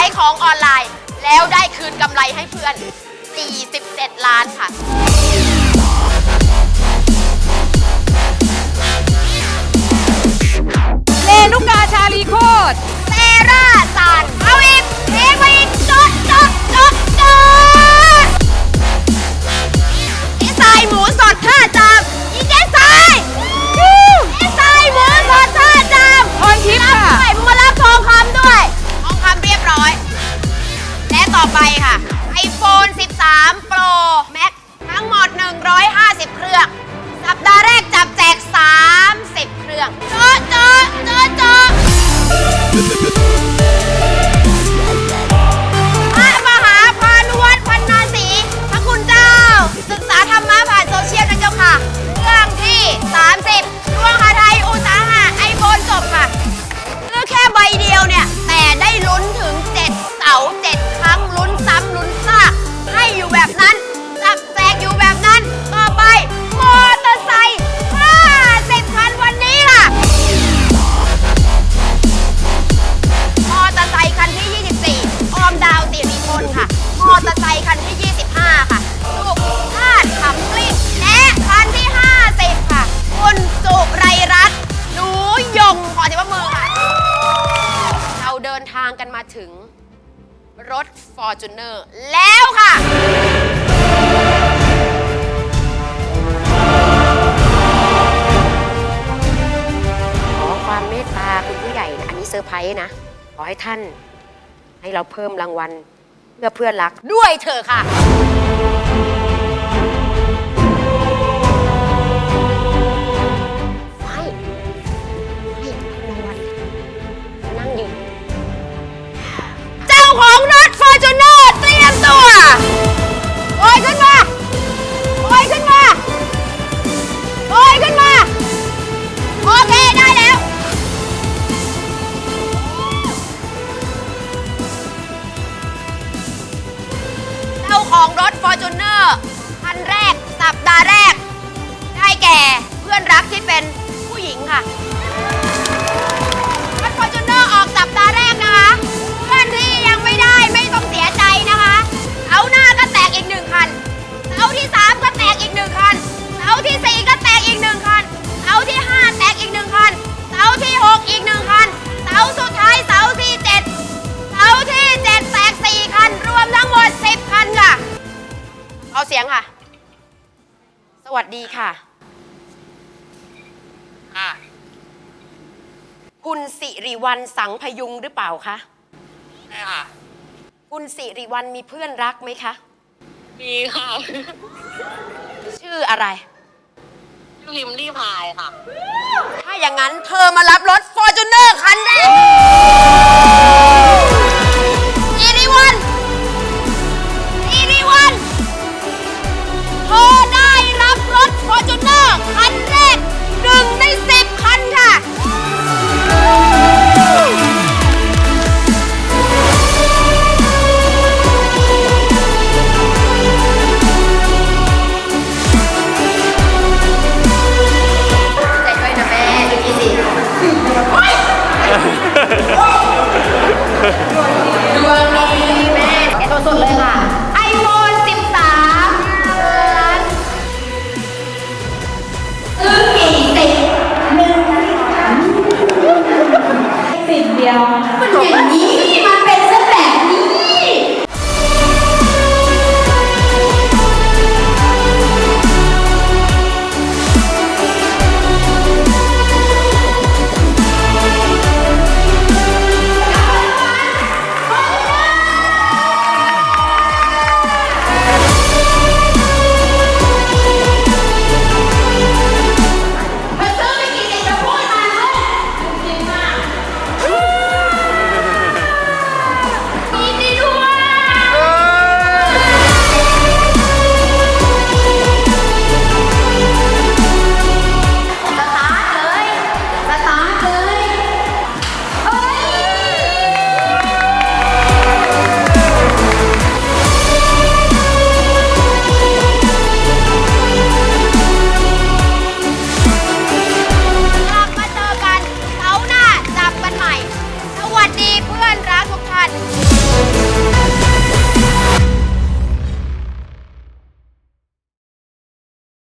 ายของออนไลน์ แล้วได้คืนกำไรให้เพื่อน 47 ล้านค่ะ เลนุกาชาลีโคตเซราส ต่อไปค่ะ iPhone 13 มาถึงรถ f o r t u n e r แล้วค่ะ ขอความเมตตาคุณผู้ใหญ่นะอันนี้เซอร์ไพรส์นะ ขอให้ท่าน ให้เราเพิ่มรางวัลเพื่อเพื่อนรักด้วยเธอค่ะ สัปดาห์แรก ได้แก่เพื่อนรักที่เป็นผู้หญิงค่ะ วัสดีค่ะ ค่ะ คุณสิริวัลสังพยุงหรือเปล่าคะ ใช่ค่ะ คุณสิริวัลมีเพื่อนรักไหมคะ มีค่ะ ชื่ออะไร พิมพ์รีพายค่ะ ถ้าอย่างนั้นเธอมารับรถฟอร์จูน